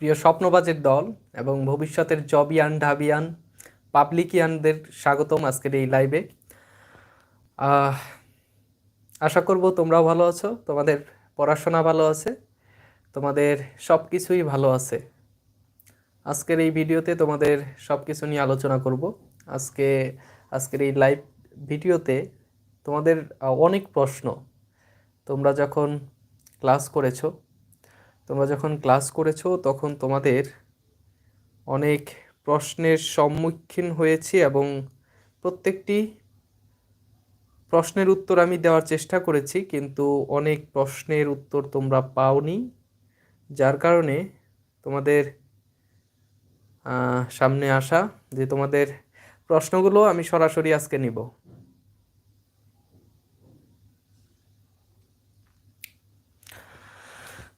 প্রিয় স্বপ্নবাজের দল এবং ভবিষ্যতের জবিয়ান ঢাবিয়ান পাবলিকিয়ানদের স্বাগতম আজকের এই লাইভে আশা করব তোমরাও ভালো আছো, তোমাদের পড়াশোনা ভালো আছে, তোমাদের সব কিছুই ভালো আছে। আজকের এই ভিডিওতে তোমাদের সব কিছু নিয়ে আলোচনা করব। আজকে, আজকের এই লাইভ ভিডিওতে তোমাদের অনেক প্রশ্ন। তোমরা যখন ক্লাস করেছ তোমরা যখন ক্লাস করেছ, তখন তোমাদের অনেক প্রশ্নের সম্মুখীন হয়েছি এবং প্রত্যেকটি প্রশ্নের উত্তর আমি দেওয়ার চেষ্টা করেছি, কিন্তু অনেক প্রশ্নের উত্তর তোমরা পাওনি, যার কারণে তোমাদের সামনে আসা যে তোমাদের প্রশ্নগুলো আমি সরাসরি আজকে নিব।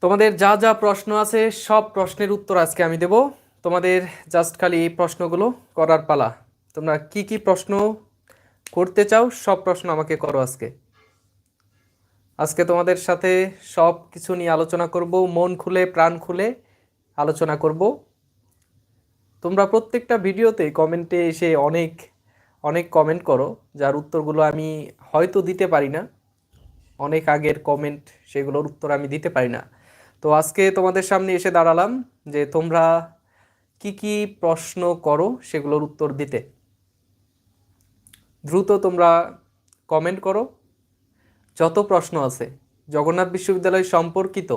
তোমাদের যা যা প্রশ্ন আছে, সব প্রশ্নের উত্তর আজকে আমি দেব। তোমাদের জাস্ট খালি এই প্রশ্নগুলো করার পালা। তোমরা কি কি প্রশ্ন করতে চাও, সব প্রশ্ন আমাকে করো আজকে। আজকে তোমাদের সাথে সব কিছু নিয়ে আলোচনা করব, মন খুলে, প্রাণ খুলে আলোচনা করব। তোমরা প্রত্যেকটা ভিডিওতে কমেন্টে এসে অনেক অনেক কমেন্ট করো, যার উত্তরগুলো আমি হয়তো দিতে পারি না। অনেক আগের কমেন্ট সেগুলোর উত্তর আমি দিতে পারি না। তো আজকে তোমাদের সামনে এসে দাঁড়ালাম যে তোমরা কি কি প্রশ্ন করো সেগুলোর উত্তর দিতে। দ্রুত তোমরা কমেন্ট করো। যত প্রশ্ন আছে, জগন্নাথ বিশ্ববিদ্যালয় সম্পর্কিত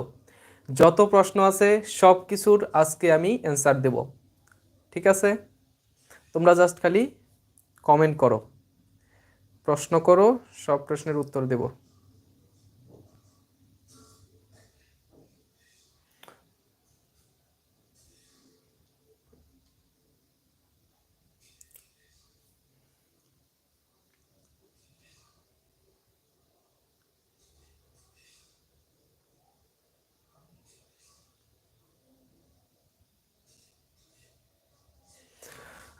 যত প্রশ্ন আছে, সব কিছুর আজকে আমি অ্যান্সার দেব। ঠিক আছে? তোমরা জাস্ট খালি কমেন্ট করো। প্রশ্ন করো, সব প্রশ্নের উত্তর দেব।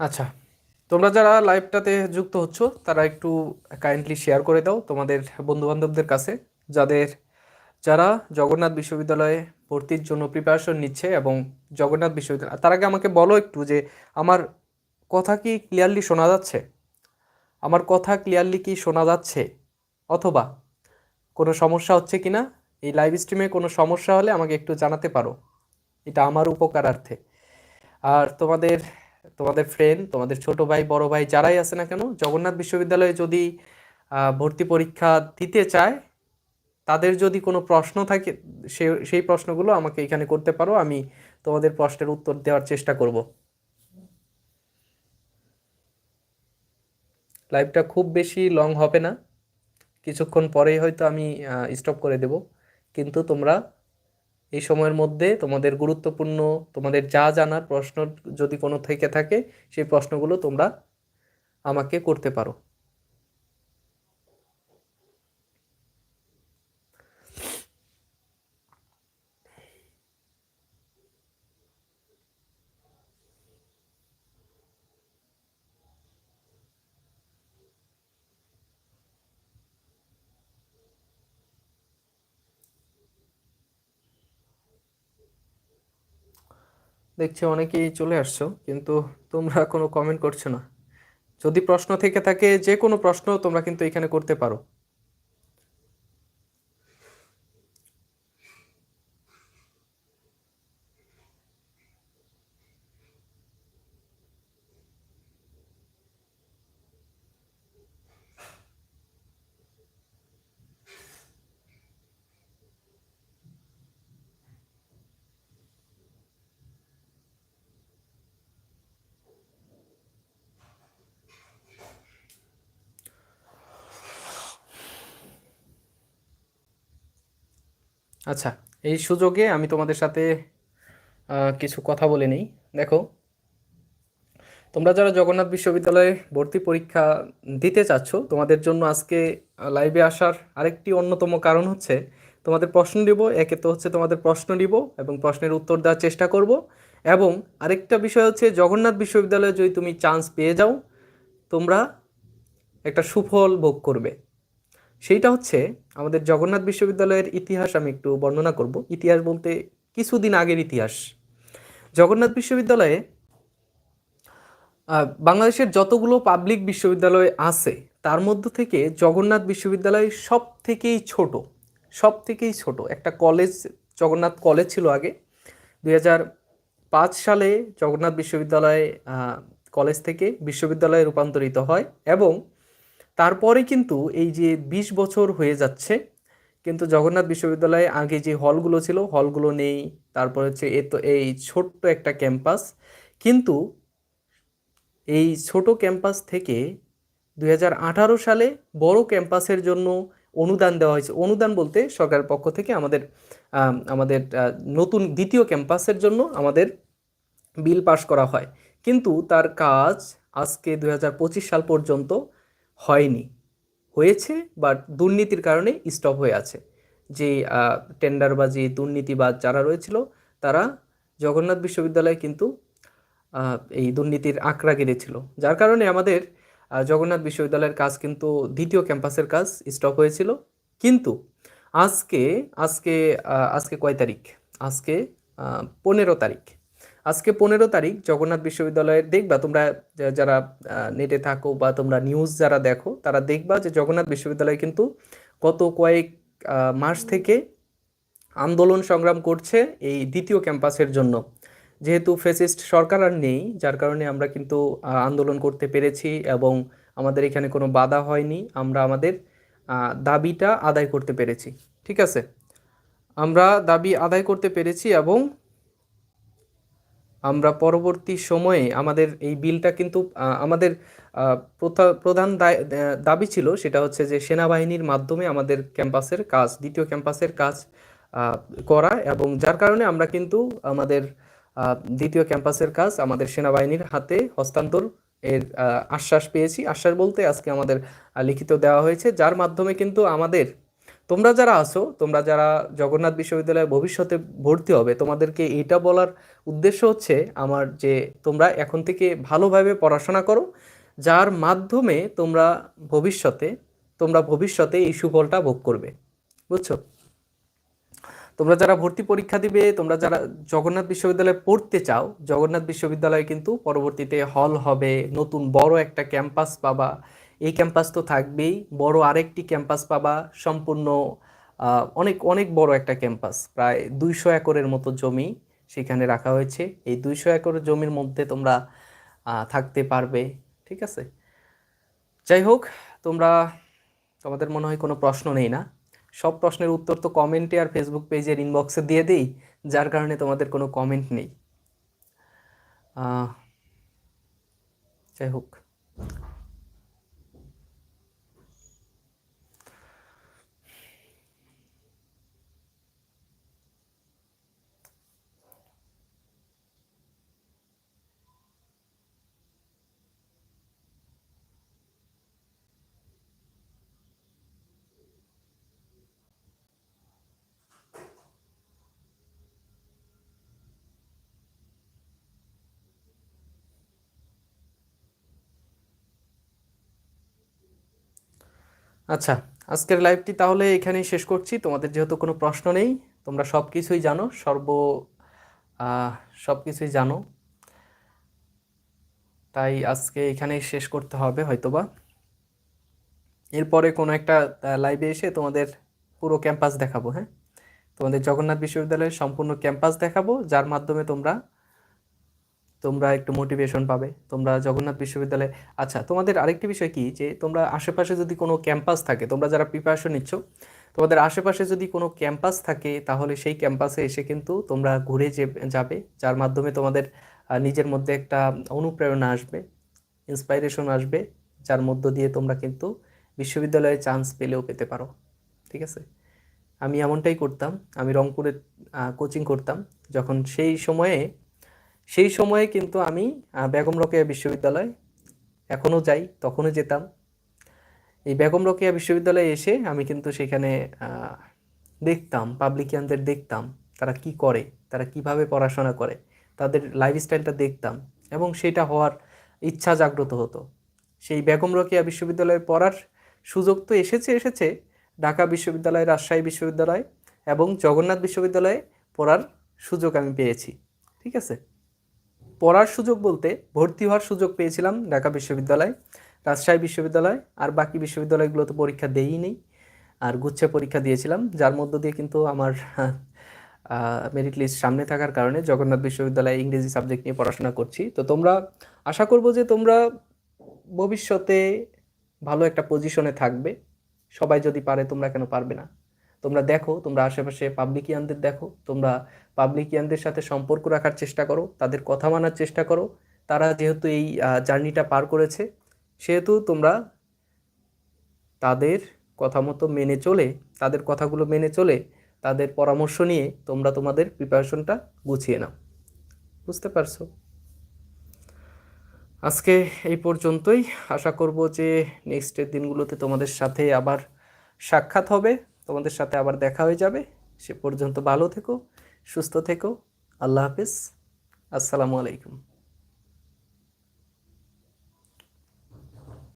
আচ্ছা তোমরা যারা লাইভটাতে যুক্ত হচ্ছ, তারা একটু কাইন্ডলি শেয়ার করে দাও তোমাদের বন্ধুবান্ধবদের কাছে, যাদের, যারা জগন্নাথ বিশ্ববিদ্যালয়ে ভর্তির জন্য প্রিপারেশন নিচ্ছে এবং জগন্নাথ বিশ্ববিদ্যালয় তার আগে আমাকে বলো একটু যে আমার কথা কি ক্লিয়ারলি শোনা যাচ্ছে? আমার কথা ক্লিয়ারলি কি শোনা যাচ্ছে? অথবা কোনো সমস্যা হচ্ছে কি না এই লাইভ স্ট্রিমে কোনো সমস্যা হলে আমাকে একটু জানাতে পারো। এটা আমার উপকারার্থে। আর তোমাদের তোমাদের ফ্রেন্ড তোমাদের ছোট ভাই, বড় ভাই যারাই আছে না কেন, জগন্নাথ বিশ্ববিদ্যালয়ে যদি ভর্তি পরীক্ষা দিতে চায়, তাদের যদি কোনো প্রশ্ন থাকে সেই প্রশ্নগুলো আমাকে এখানে করতে পারো, আমি তোমাদের প্রশ্নের উত্তর দেওয়ার চেষ্টা করব। লাইভটা খুব বেশি লং হবে না। কিছুক্ষণ পরেই হয়তো আমি স্টপ করে দেব। কিন্তু তোমরা এই সময়ের মধ্যে তোমাদের গুরুত্বপূর্ণ, তোমাদের যা জানার প্রশ্ন যদি কোনো থেকে থাকে, সেই প্রশ্নগুলো তোমরা আমাকে করতে পারো। দেখছি অনেকেই চলে আসছো, কিন্তু তোমরা কোনো কমেন্ট করছ না। যদি প্রশ্ন থেকে থাকে, যে কোনো প্রশ্ন তোমরা কিন্তু এখানে করতে পারো। আচ্ছা এই সুযোগে আমি তোমাদের সাথে কিছু কথা বলে নিই। দেখো, তোমরা যারা জগন্নাথ বিশ্ববিদ্যালয়ে ভর্তি পরীক্ষা দিতে চাচ্ছ, তোমাদের জন্য আজকে লাইভে আসার আরেকটি অন্যতম কারণ হচ্ছে, তোমাদের প্রশ্ন দিব একে তো হচ্ছে তোমাদের প্রশ্ন দিব এবং প্রশ্নের উত্তর দেওয়ার চেষ্টা করব। এবং আরেকটা বিষয় হচ্ছে, জগন্নাথ বিশ্ববিদ্যালয়ে যদি তুমি চান্স পেয়ে যাও, তোমরা একটা সুফল ভোগ করবে। সেইটা হচ্ছে আমাদের জগন্নাথ বিশ্ববিদ্যালয়ের ইতিহাস আমি একটু বর্ণনা করব। ইতিহাস বলতে কিছুদিন আগের ইতিহাস। জগন্নাথ বিশ্ববিদ্যালয়ে বাংলাদেশের যতগুলো পাবলিক বিশ্ববিদ্যালয় আছে, তার মধ্য থেকে জগন্নাথ বিশ্ববিদ্যালয় সব থেকেই ছোট সব থেকেই ছোট। একটা কলেজ, জগন্নাথ কলেজ ছিল আগে। দুই পাঁচ সালে জগন্নাথ বিশ্ববিদ্যালয় কলেজ থেকে বিশ্ববিদ্যালয়ে রূপান্তরিত হয় এবং তারপরে কিন্তু এই যে বিশ বছর হয়ে যাচ্ছে, কিন্তু জগন্নাথ বিশ্ববিদ্যালয়ে আগে যে হলগুলো ছিল, হলগুলো নেই, তারপর হচ্ছে এ তো, এই ছোট্ট একটা ক্যাম্পাস। কিন্তু এই ছোট ক্যাম্পাস থেকে দু হাজার আঠারো সালে বড় ক্যাম্পাসের জন্য অনুদান দেওয়া হয়েছে। অনুদান বলতে সরকারের পক্ষ থেকে আমাদের আমাদের নতুন দ্বিতীয় ক্যাম্পাসের জন্য আমাদের বিল পাস করা হয়। কিন্তু তার কাজ আজকে দু হাজার পঁচিশ সাল পর্যন্ত হয়নি। হয়েছে বাট দুর্নীতির কারণে স্টপ হয়ে আছে। যে টেন্ডারবাজি দুর্নীতিবাজ যারা রয়েছিল, তারা জগন্নাথ বিশ্ববিদ্যালয়ে কিন্তু এই দুর্নীতির আঁকড়া গেড়েছিল। যার কারণে আমাদের জগন্নাথ বিশ্ববিদ্যালয়ের কাজ কিন্তু দ্বিতীয় ক্যাম্পাসের কাজ স্টপ হয়েছিল। কিন্তু আজকে আজকে আজকে কয় তারিখ? আজকে পনেরো তারিখ। আজকে পনেরো তারিখ জগন্নাথ বিশ্ববিদ্যালয়ের দেখবা, তোমরা যারা নেটে থাকো বা তোমরা নিউজ যারা দেখো, তারা দেখবা যে জগন্নাথ বিশ্ববিদ্যালয় কিন্তু গত কয়েক মাস থেকে আন্দোলন সংগ্রাম করছে এই দ্বিতীয় ক্যাম্পাসের জন্য। যেহেতু ফেসিস্ট সরকার আর নেই, যার কারণে আমরা কিন্তু আন্দোলন করতে পেরেছি এবং আমাদের এখানে কোনো বাধা হয়নি, আমরা আমাদের দাবিটা আদায় করতে পেরেছি। ঠিক আছে? আমরা দাবি আদায় করতে পেরেছি এবং আমরা পরবর্তী সময়ে আমাদের এই বিলটা কিন্তু আমাদের প্রধান দাবি ছিল সেটা হচ্ছে যে সেনাবাহিনীর মাধ্যমে আমাদের ক্যাম্পাসের কাজ, দ্বিতীয় ক্যাম্পাসের কাজ করা এবং যার কারণে আমরা কিন্তু আমাদের দ্বিতীয় ক্যাম্পাসের কাজ আমাদের সেনাবাহিনীর হাতে হস্তান্তর এর আশ্বাস পেয়েছি। আশ্বাস বলতে আজকে আমাদের লিখিত দেওয়া হয়েছে। যার মাধ্যমে কিন্তু আমাদের তোমরা যারা আছো, তোমরা যারা জগন্নাথ বিশ্ববিদ্যালয়ে ভবিষ্যতে ভর্তি হবে, তোমাদেরকে এটা বলার উদ্দেশ্য হচ্ছে আমার যে তোমরা এখন থেকে ভালোভাবে পড়াশোনা করো, যার মাধ্যমে তোমরা ভবিষ্যতে তোমরা ভবিষ্যতে এই সুফলটা ভোগ করবে। বুঝছ? তোমরা যারা ভর্তি পরীক্ষা দিবে, তোমরা যারা জগন্নাথ বিশ্ববিদ্যালয়ে পড়তে চাও, জগন্নাথ বিশ্ববিদ্যালয়ে কিন্তু পরবর্তীতে হল হবে, নতুন বড় একটা ক্যাম্পাস পাবা এই ক্যাম্পাস তো থাকবেই। বড় আরেকটি ক্যাম্পাস পাবা, সম্পূর্ণ অনেক অনেক বড় একটা ক্যাম্পাস, প্রায় দুইশো একরের মতো জমি সেখানে রাখা হয়েছে। এই দুইশো একর জমির মধ্যে তোমরা থাকতে পারবে, ঠিক আছে? যাই হোক, তোমরা, তোমাদের মনে হয় কোনো প্রশ্ন নেই না? সব প্রশ্নের উত্তর তো কমেন্টে আর ফেসবুক পেজের ইনবক্সে দিয়ে দিই, যার কারণে তোমাদের কোনো কমেন্ট নেই। যাই হোক। আচ্ছা আজকের লাইভটি তাহলে এখানেই শেষ করছি। তোমাদের যেহেতু কোনো প্রশ্ন নেই, তোমরা সব কিছুই জানো, সর্ব সব কিছুই জানো। তাই আজকে এখানেই শেষ করতে হবে হয়তোবা। এরপরে কোনো একটা লাইভে এসে তোমাদের পুরো ক্যাম্পাস দেখাবো হ্যাঁ? তোমাদের জগন্নাথ বিশ্ববিদ্যালয়ের সম্পূর্ণ ক্যাম্পাস দেখাবো, যার মাধ্যমে তোমরা তোমরা একটু মোটিভেশন পাবে। তোমরা জগন্নাথ বিশ্ববিদ্যালয়ে আচ্ছা তোমাদের আরেকটি বিষয় কি? যে তোমরা আশেপাশে যদি কোনো ক্যাম্পাস থাকে, তোমরা যারা প্রিপারেশন নিচ্ছ, তোমাদের আশেপাশে যদি কোনো ক্যাম্পাস থাকে, তাহলে সেই ক্যাম্পাসে এসে কিন্তু তোমরা ঘুরে যে যাবে, যার মাধ্যমে তোমাদের নিজের মধ্যে একটা অনুপ্রেরণা আসবে ইন্সপাইরেশন আসবে, যার মধ্য দিয়ে তোমরা কিন্তু বিশ্ববিদ্যালয়ে চান্স পেলেও পেতে পারো। ঠিক আছে? আমি এমনটাই করতাম, আমি রংপুরে কোচিং করতাম, যখন সেই সময়ে সেই সময়ে কিন্তু আমি বেগম রোকেয়া বিশ্ববিদ্যালয়, এখনও যাই, তখনও যেতাম। এই বেগম রোকেয়া বিশ্ববিদ্যালয়ে এসে আমি কিন্তু সেখানে দেখতাম পাবলিকিয়ানদের দেখতাম, তারা কি করে, তারা কীভাবে পড়াশোনা করে, তাদের লাইফস্টাইলটা দেখতাম এবং সেটা হওয়ার ইচ্ছা জাগ্রত হতো। সেই বেগম রোকেয়া বিশ্ববিদ্যালয়ে পড়ার সুযোগ তো এসেছে এসেছে, ঢাকা বিশ্ববিদ্যালয়, রাজশাহী বিশ্ববিদ্যালয় এবং জগন্নাথ বিশ্ববিদ্যালয়ে পড়ার সুযোগ আমি পেয়েছি, ঠিক আছে? পড়ার সুযোগ বলতে ভর্তি হওয়ার সুযোগ পেয়েছিলাম ঢাকা বিশ্ববিদ্যালয়, রাজশাহী বিশ্ববিদ্যালয়, আর বাকি বিশ্ববিদ্যালয়গুলোতে পরীক্ষা দেই নেই আর গুচ্ছে পরীক্ষা দিয়েছিলাম, যার মধ্য দিয়ে কিন্তু আমার মেরিট লিস্ট সামনে থাকার কারণে জগন্নাথ বিশ্ববিদ্যালয়ে ইংরেজি সাবজেক্ট নিয়ে পড়াশোনা করছি। তো তোমরা, আশা করব যে তোমরা ভবিষ্যতে ভালো একটা পজিশনে থাকবে। সবাই যদি পারে তোমরা কেন পারবে না? তোমরা দেখো, তোমরা আশেপাশে পাবলিকিয়ানদের দেখো, তোমরা পাবলিকিয়ানদের সাথে সম্পর্ক রাখার চেষ্টা করো, তাদের কথা মানার চেষ্টা করো। তারা যেহেতু এই জার্নিটা পার করেছে, সেহেতু তোমরা তাদের কথা মতো মেনে চলে, তাদের কথাগুলো মেনে চলে, তাদের পরামর্শ নিয়ে তোমরা তোমাদের প্রিপারেশনটা গুছিয়ে নাও। বুঝতে পারছ? আজকে এই পর্যন্তই। আশা করব যে নেক্সটের দিনগুলোতে তোমাদের সাথে আবার সাক্ষাৎ হবে। তোমাদের সাথে আবার দেখা হয়ে যাবে। সে পর্যন্ত ভালো থেকো, সুস্থ থেকো। আল্লাহ হাফিজ। আসসালামু আলাইকুম।